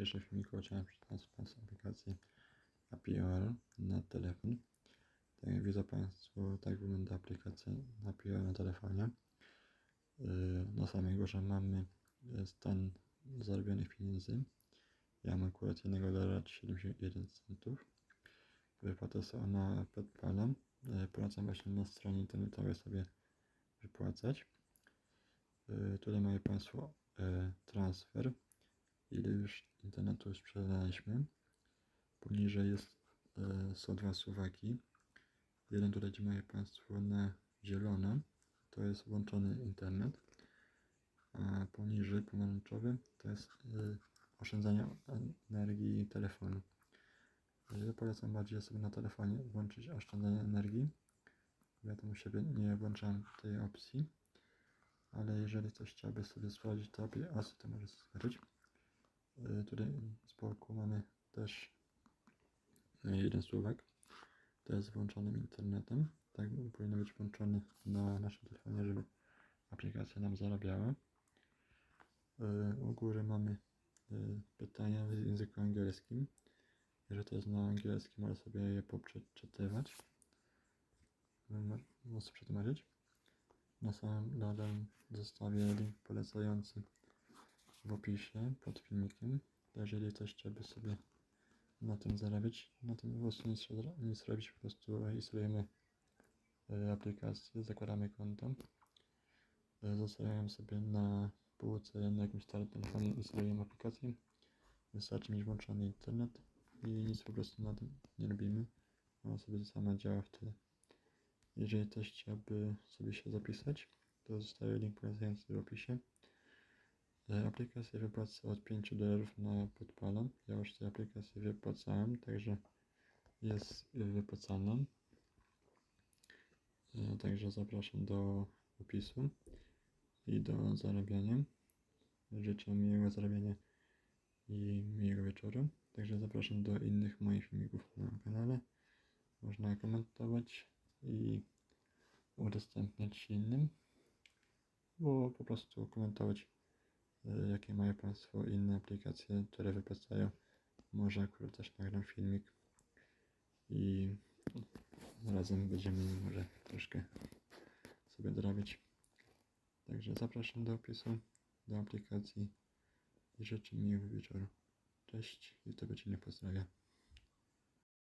dzisiejszym filmiku chciałem przedstawić Państwu aplikację APR na telefon. Tak jak widzą Państwo, tak wygląda aplikacja APR na telefonie. Yy, Na samej górze mamy yy, stan zarobionych pieniędzy. Ja mam akurat 1 dolara 71 centów. Wypłaty są na PayPalem. Yy, Polecam właśnie na stronie internetowej sobie wypłacać. Tutaj mają Państwo transfer ile już internetu sprzedaliśmy. Poniżej jest, e, są dwa suwaki. Jeden tutaj mają Państwo na zielone, to jest włączony internet. A poniżej pomarańczowy to jest e, oszczędzanie energii telefonu. Ja polecam bardziej sobie na telefonie włączyć oszczędzanie energii. Ja tam u siebie nie włączam tej opcji. Ale jeżeli ktoś chciałby sobie sprawdzić to API, to może sprawdzić. Y, Tutaj z boku mamy też y, jeden słówek. To jest włączonym internetem. Tak powinno być włączony na naszym telefonie, żeby aplikacja nam zarabiała. Y, U góry mamy pytania w języku angielskim. Jeżeli to jest na angielskim, można sobie je poprzeczytywać. Muszę przetłumaczyć. Na samym dole zostawię link polecający w opisie pod filmikiem. Jeżeli ktoś chciałby sobie na tym zarabiać, na tym po prostu nic, nic robić, po prostu instalujemy e, aplikację, zakładamy konto, e, zostawiamy sobie na półce na jakimś starym telefonie, instalujemy aplikację, wystarczy mieć włączony internet i nic po prostu na tym nie robimy, ona sobie sama działa w tyle. Jeżeli ktoś chciałby sobie się zapisać, to zostawię link polecający w opisie. Aplikację wypłacę od 5 dolarów na podpala. Ja już tę aplikację wypłacałem, także jest wypłacana. E, Także zapraszam do opisu i do zarabiania. Życzę miłego zarabiania i miłego wieczoru. Także zapraszam do innych moich filmików na kanale. Można komentować i udostępniać innym, bo po prostu komentować jakie mają Państwo inne aplikacje, które wypłacają. Może akurat też nagram filmik i razem będziemy może troszkę sobie dorabiać. Także zapraszam do opisu, do aplikacji i życzę miłego wieczoru. Cześć tego Cię nie pozdrawia.